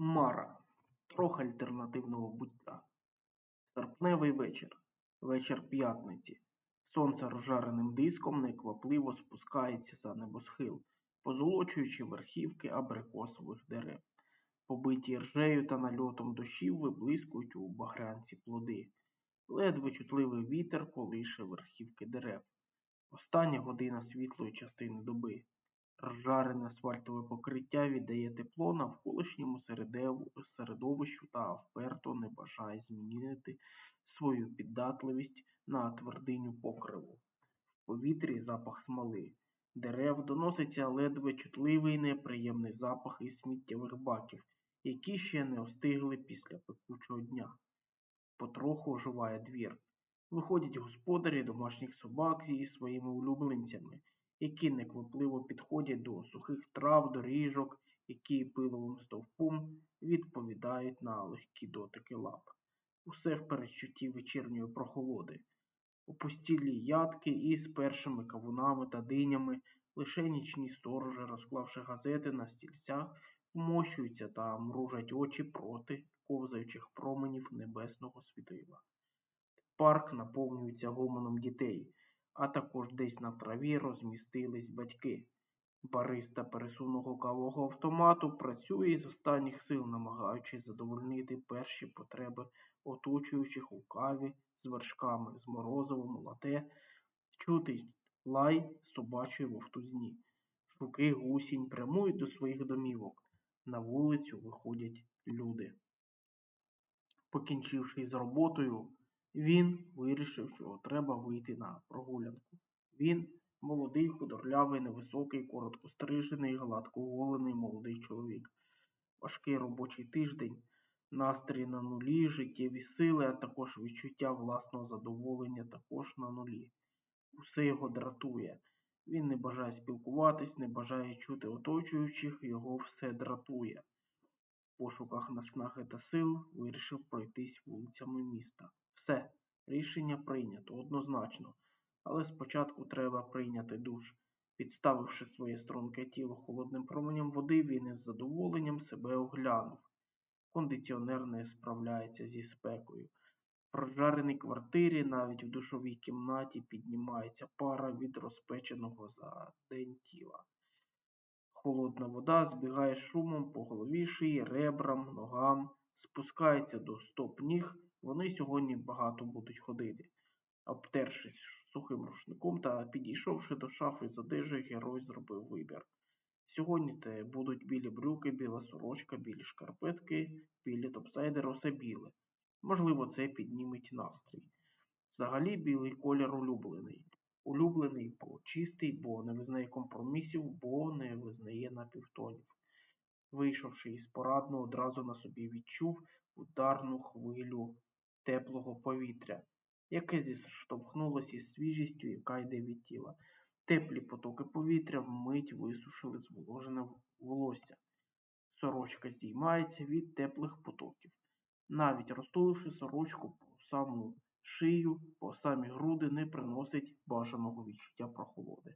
Мара. Трохи альтернативного буття. Серпневий вечір. Вечір п'ятниці. Сонце розжареним диском неквапливо спускається за небосхил, позолочуючи верхівки абрикосових дерев. Побиті ржею та нальотом дощів виблискують у багрянці плоди. Ледве чутливий вітер колише верхівки дерев. Остання година світлої частини доби. Розжарене асфальтове покриття віддає тепло навколишньому середовищу та вперто не бажає змінити свою піддатливість на твердиню покриву. В повітрі запах смоли. Дерев доноситься ледве чутливий неприємний запах із сміттєвих баків, які ще не остигли після пекучого дня. Потроху оживає двір. Виходять господарі домашніх собак зі своїми улюбленцями, які неквапливо підходять до сухих трав, доріжок, які пиловим стовпом відповідають на легкі дотики лап. Усе в передчутті вечірньої прохолоди. Опустілі ядки із першими кавунами та динями, лише нічні сторожі, розклавши газети на стільцях, вмощуються та мружать очі проти ковзаючих променів небесного світила. Парк наповнюється гомоном дітей, а також десь на траві розмістились батьки. Бариста пересувного кавового автомату працює з останніх сил, намагаючись задовольнити перші потреби оточуючих у каві з вершками, з морозивом, лате, чути лай собачої вовтузні. Шуки гусінь прямують до своїх домівок. На вулицю виходять люди. Покінчивши з роботою, він вирішив, що треба вийти на прогулянку. Він молодий, худорлявий, невисокий, короткострижений, гладкоголений молодий чоловік. Важкий робочий тиждень, настрій на нулі, життєві сили, а також відчуття власного задоволення також на нулі. Усе його дратує. Він не бажає спілкуватись, не бажає чути оточуючих, його все дратує. В пошуках наснаги та сил вирішив пройтись вулицями міста. Рішення прийнято, однозначно. Але спочатку треба прийняти душ. Підставивши своє струнке тіло холодним променем води, він із задоволенням себе оглянув. Кондиціонер не справляється зі спекою. В розжареній квартирі, навіть в душовій кімнаті, піднімається пара від розпеченого за день тіла. Холодна вода збігає шумом по голові, шиї, ребрам, ногам, спускається до стоп ніг. Вони сьогодні багато будуть ходити. Обтершись сухим рушником та підійшовши до шафи з одежі, герой зробив вибір. Сьогодні це будуть білі брюки, біла сорочка, білі шкарпетки, білі топсайдери, усе біле. Можливо, це підніметь настрій. Взагалі білий колір улюблений. Улюблений, бо чистий, бо не визнає компромісів, бо не визнає напівтонів. Вийшовши із порадну, одразу на собі відчув ударну хвилю теплого повітря, яке зіштовхнулося із свіжістю, яка йде від тіла. Теплі потоки повітря вмить висушили зволожене волосся. Сорочка здіймається від теплих потоків. Навіть розтуливши сорочку по саму шию, по самі груди не приносить бажаного відчуття прохолоди.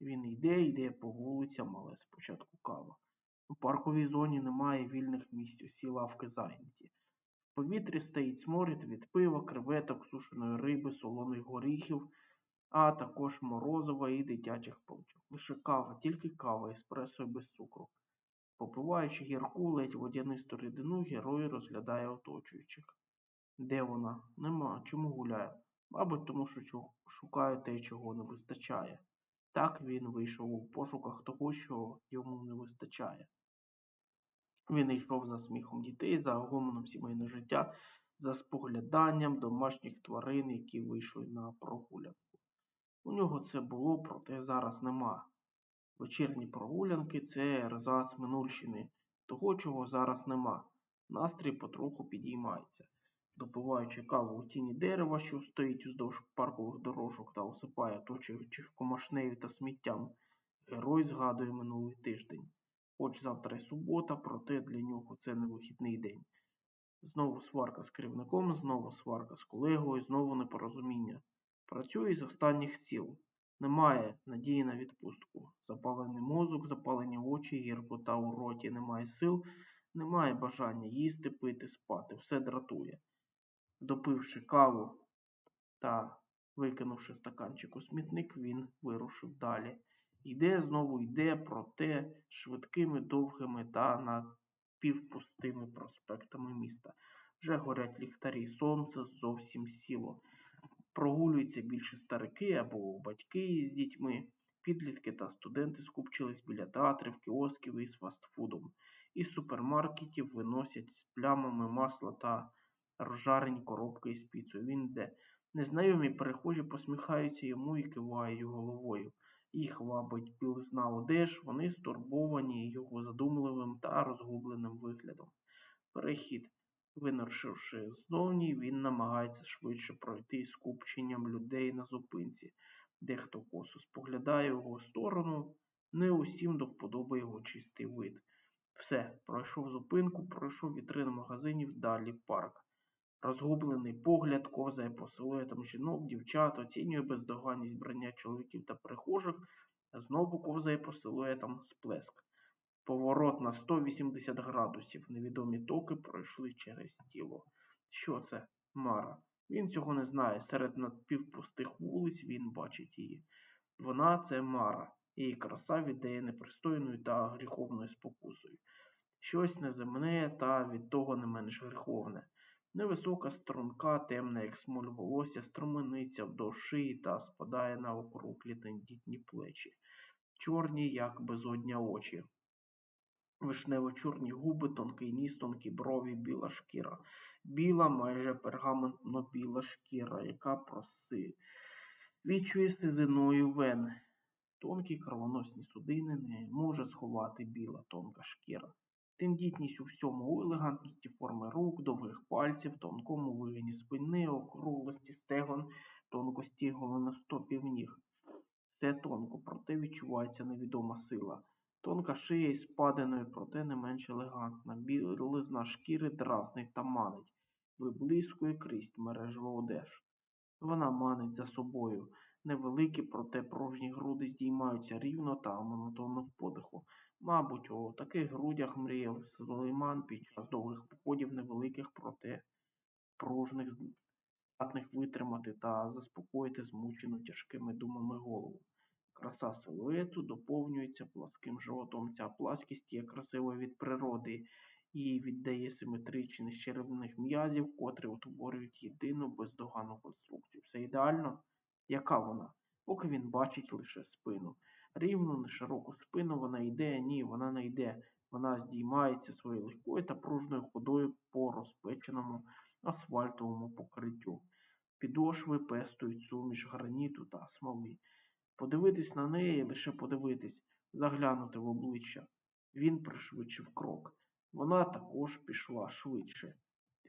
Він йде, йде по вулицям, але спочатку кава. У парковій зоні немає вільних місць, усі лавки зайняті. В повітрі стоїть сморід від пива, креветок, сушеної риби, солоних горіхів, а також морозива і дитячих паличок. Лише кава, тільки кава, еспресо і без цукру. Попиваючи гірку, ледь водянисту рідину, герой розглядає оточуючих. Де вона? Нема. Чому гуляє? Мабуть, тому що шукає те, чого не вистачає. Так він вийшов у пошуках того, що йому не вистачає. Він йшов за сміхом дітей, за гомоном сімейного життя, за спогляданням домашніх тварин, які вийшли на прогулянку. У нього це було, проте зараз нема. Вечірні прогулянки це ерзац минульщини, того, чого зараз нема. Настрій потроху підіймається. Допиваючи каву у тіні дерева, що стоїть уздовж паркових дорожок та осипає оточуючих комашнею та сміттям, герой згадує минулий тиждень. Хоч завтра й субота, проте для нього це не вихідний день. Знову сварка з керівником, знову сварка з колегою, знову непорозуміння. Працює з останніх сіл. Немає надії на відпустку. Запалений мозок, запалені очі, гіркота у роті, немає сил Немає бажання їсти, пити, спати, все дратує. Допивши каву та викинувши стаканчик у смітник, він вирушив далі. Йде знову йде, проте швидкими, довгими та напівпустими проспектами міста. Вже горять ліхтарі, сонце зовсім сіло. Прогулюються більше старики або батьки з дітьми. Підлітки та студенти скупчились біля театрів, кіосків із фастфудом. Із супермаркетів виносять з плямами масла та розжарені коробки із піцею. Він йде. Незнайомі перехожі посміхаються йому і кивають головою. Їх вабить білизна одеж, вони стурбовані його задумливим та розгубленим виглядом. Перехід. Винуршивши ззовні, він намагається швидше пройти скупченням людей на зупинці. Дехто косо споглядає його сторону, не усім до вподоби його чистий вид. Все, пройшов зупинку, пройшов вітрину магазинів, далі парк. Розгублений погляд ковзає по силуетам жінок, дівчат, оцінює бездоганність брання чоловіків та перехожих, знову ковзає по силуетам сплеск. Поворот на 180 градусів. Невідомі токи пройшли через тіло. Що це? Мара. Він цього не знає. Серед напівпустих вулиць він бачить її. Вона це Мара. Її краса віддає непристойною та гріховною спокусою. Щось неземне та від того не менш гріховне. Невисока струнка, темна, як смоль волосся, струмениться вдовж шиї та спадає на округлі тендітні плечі, чорні, як безодня очі. Вишнево-чорні губи, тонкий ніс, тонкі брові, біла шкіра. Біла, майже пергаментно біла шкіра, яка просвічує сизиною вен. Тонкі кровоносні судини не може сховати біла тонка шкіра. Тендітність у всьому, у елегантності форми рук, довгих пальців, тонкому вигині спини, округлості стегон, тонкості голеностопів ніг. Все тонко, проте відчувається невідома сила. Тонка шия із спадиною, проте не менш елегантна. Білизна шкіри дразнить та манить, виблискує крізь мережево одеж. Вона манить за собою. Невеликі, проте пружні груди здіймаються рівно та монотонно в подиху. Мабуть, у таких грудях мріяв Сулейман під час довгих походів невеликих, проте пружних, здатних витримати та заспокоїти змучену тяжкими думами голову. Краса силуету доповнюється пласким животом. Ця пласкість є красивою від природи і віддає симетричність черевних м'язів, котрі утворюють єдину бездоганну конструкцію. Все ідеально? Яка вона? Поки він бачить лише спину. Рівну, нешироку спину вона йде, ні, вона не йде. Вона здіймається своєю легкою та пружною ходою по розпеченому асфальтовому покриттю. Підошви пестують суміш граніту та смоли. Подивитись на неї, лише подивитись, заглянути в обличчя. Він пришвидшив крок. Вона також пішла швидше.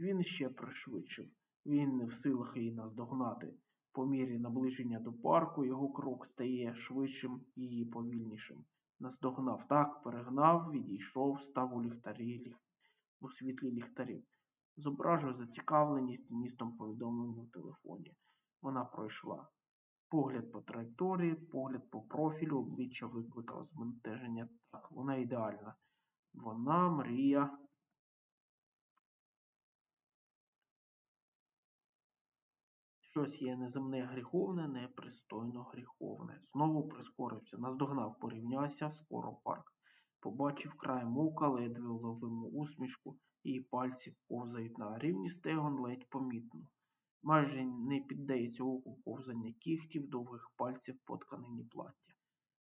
Він ще пришвидшив. Він не в силах її наздогнати. По мірі наближення до парку його крок стає швидшим її повільнішим. Наздогнав так, перегнав, відійшов, став у ліхтарі ліх... у світлі ліхтарів. Зображує зацікавленість містом повідомлення в телефоні. Вона пройшла. Погляд по траєкторії, погляд по профілю, обличчя викликав збентеження. Так, вона ідеальна. Вона мрія. Щось є неземне гріховне, непристойно гріховне. Знову прискорився, наздогнав, порівнявся, скоро парк. Побачив краєм ока, ледве уловиму усмішку, її пальці ковзають на рівні стегон ледь помітно. Майже не піддається оку ковзання кігтів, довгих пальців по тканині плаття.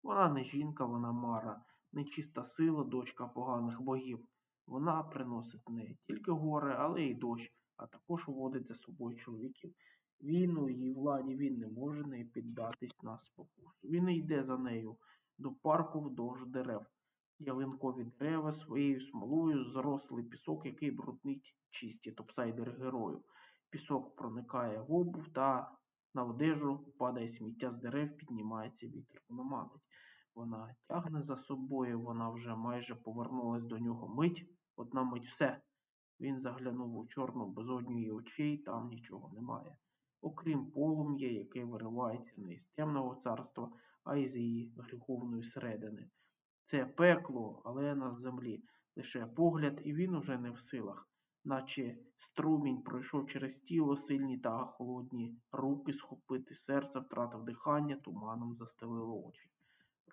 Вона не жінка, вона мара, нечиста сила, дочка поганих богів. Вона приносить не тільки горе, але й дощ, а також водить за собою чоловіків. Він у її владі він не може не піддатись на спокусу. Він йде за нею до парку вдовж дерев. Ялинкові дерева своєю смолою зрослий пісок, який бруднить чисті топсайдери герою. Пісок проникає в обув та на одежу падає сміття з дерев, піднімається вітер, вона манить. Вона тягне за собою, вона вже майже повернулась до нього мить, одна мить все. Він заглянув у чорну безодню її очей, там нічого немає. Окрім полум'я, яке виривається не із темного царства, а із її гріховної середини. Це пекло, але на землі. лише погляд, і він уже не в силах, наче струмінь пройшов через тіло, сильні та холодні руки схопити серце, втратив дихання, туманом застелило очі.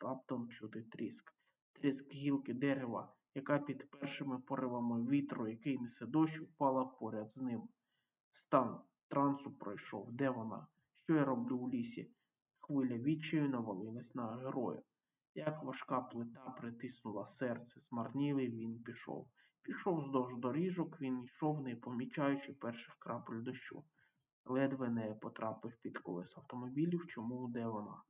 Раптом чути тріск, тріск гілки дерева, яка під першими поривами вітру, який несе дощ, упала поряд з ним. Стан трансу пройшов. Де вона? Що я роблю у лісі? Хвиля відчаю навалилась на героя. Як важка плита притиснула серце, змарнілий він пішов. Пішов вздовж доріжок, він йшов, не помічаючи перших крапель дощу. Ледве не потрапив під колес автомобілів, чому де вона?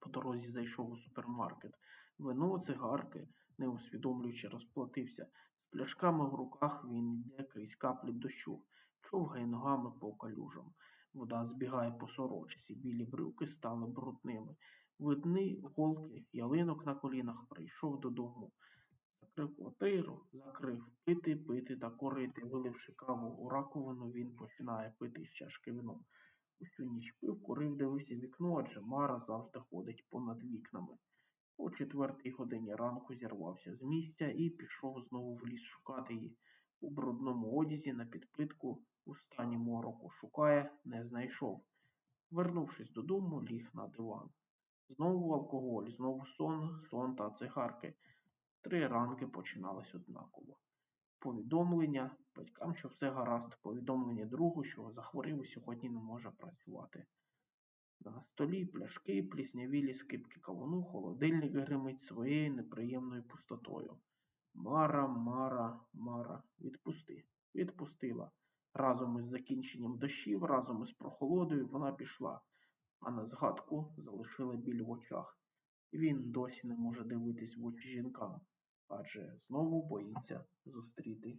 По дорозі зайшов у супермаркет. Вино, цигарки, не усвідомлюючи, розплатився. З пляшками в руках він йде крізь каплі дощу, човгає ногами по калюжам. Вода збігає по сорочці, білі брюки стали брудними. Видни голки ялинок на колінах прийшов додому. Закрив квартиру, закрив пити, пити та курити. Виливши каву у раковину, він починає пити з чашки вино. Усю ніч пив, курив, дивився вікно, адже Мара завжди ходить понад вікнами. О четвертій годині ранку зірвався з місця і пішов знову в ліс шукати її. У брудному одязі на підпитку у стані мороку шукає, не знайшов. Вернувшись додому, ліг на диван. Знову алкоголь, знову сон, сон та цигарки. Три ранки починались однаково. Повідомлення батькам, що все гаразд, повідомлення другу, що захворів і сьогодні не може працювати. На столі пляшки, пліснявілі скипки кавуну, холодильник гримить своєю неприємною пустотою. Мара, Мара, Мара, відпусти, відпустила. Разом із закінченням дощів, разом із прохолодою вона пішла, а на згадку залишила біль в очах. Він досі не може дивитись в очі жінкам, адже знову боїться зустріти